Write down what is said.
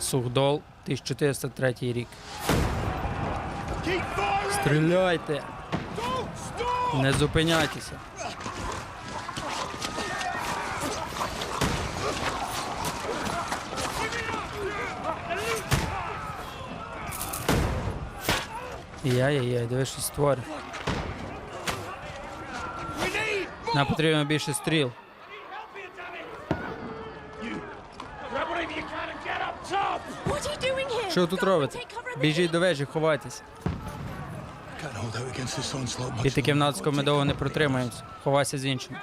Сухдол, 1403 рік. Стріляйте! Не зупиняйтеся. Яй-яй-яй, диви, що створив. Нам потрібно більше стріл. Що ви тут робите? Біжіть до вежі, ховайтесь. Під таким натиском ми довго не протримаємось. Ховайся з іншим.